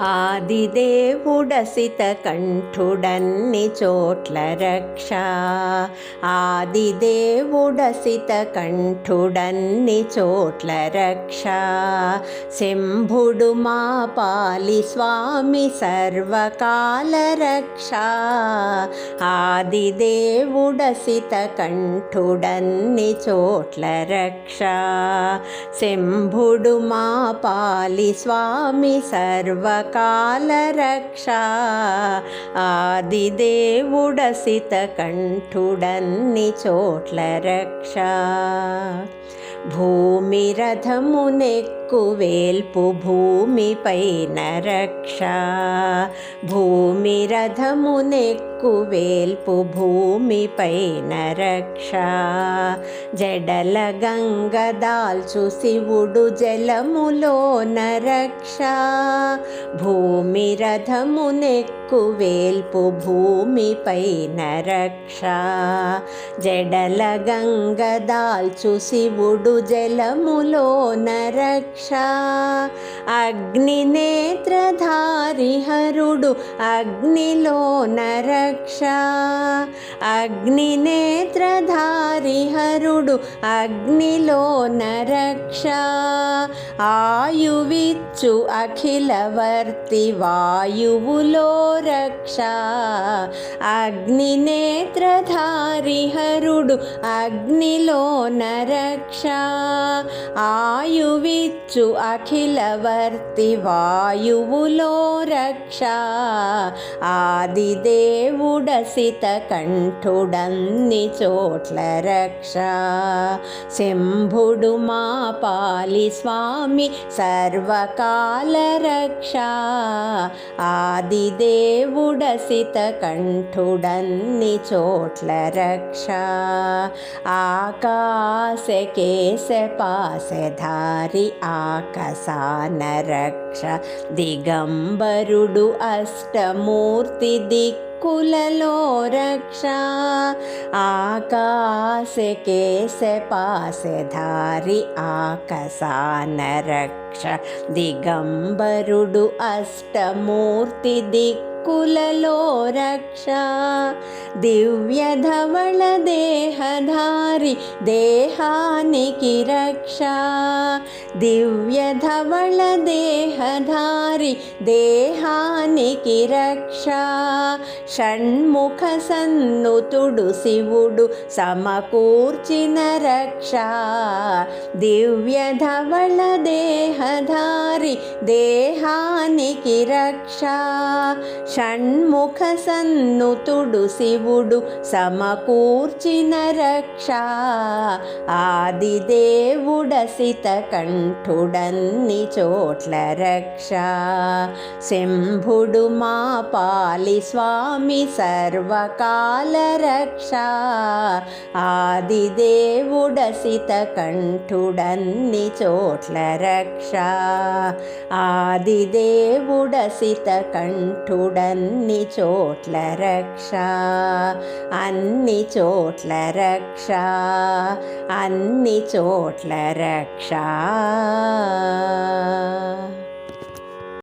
ఆదిదేవుడసిత కంఠుడన్ని చోట్ల రక్ష. ఆదిదేవుడసిత కంఠుడన్ని చోట్ల రక్ష. శంభుడు మా పాలి స్వామి సర్వకాల రక్ష. ఆదిదేవుడసిత కంఠుడన్ని చోట్ల రక్ష. శంభుడు మా పాలి స్వామి సర్వ రక్ష ఆదిదేవుడసిత కంఠుడన్ని చోట్ల రక్ష. భూమి రథమునెక్కు వేల్పు భూమిపైన రక్ష. భూమి రథమునెక్కు వేల్పు భూమిపైన రక్ష. జడల గంగ దాల్చు శివుడు జలములోన రక్ష భూమి రథమునెక్కు వేల్పు భూమిపైన రక్ష. జడల గంగ దాల్చు శివుడు జలములో నరక్ష. అగ్ని నేత్రధారి హరుడు అగ్నిలో నరక్ష. అగ్ని నేత్రధారి హరుడు అగ్నిలో నరక్ష. ఆయువిచ్చు అఖిలవర్తి వాయువులో రక్ష. అగ్ని నేత్రధారి హరుడు అగ్నిలోన రక్ష ఆయువిచ్చు అఖిలవర్తి వాయువులో రక్ష. ఆదిదేవుడసిత కంఠుడన్ని చోట్ల రక్ష. శంభుడు మా పాలి స్వామి సర్వకాల రక్ష. ఆదిదేవుడసిత కంఠుడన్ని చోట్ల రక్ష. ఆకాశ కేశ పాశధారి ఆకసాన రక్ష దిగంబరుడు అష్టమూర్తి దిక్ కులలో రక్ష ఆకాశ కేశ పాశధారి ఆకసాన రక్ష దిగంబరుడు అష్టమూర్తి దిక్ కులలో రక్ష దివ్యధవళ దేహధారి దేహానికి రక్ష. దివ్యధవళ దేహధారి దేహానికి రక్ష షణ్ముఖ సన్నుతుడు శివుడు సమకూర్చిన రక్ష దివ్యధవళ దేహధారి దేహానికి రక్ష షణ్ముఖ సన్నుతుడు శివుడు సమకూర్చిన రక్ష ఆదిదేవుడసిత కండ కంఠుడన్ని చోట్ల రక్ష. శంభుడు మా పాలి స్వామి సర్వకాల రక్ష. ఆదిదేవుడసిత కంఠుడన్ని చోట్ల రక్ష. ఆదిదేవుడసిత కంఠుడన్ని చోట్ల రక్ష. అన్ని చోట్ల రక్ష. అన్ని చోట్ల రక్ష. Ah.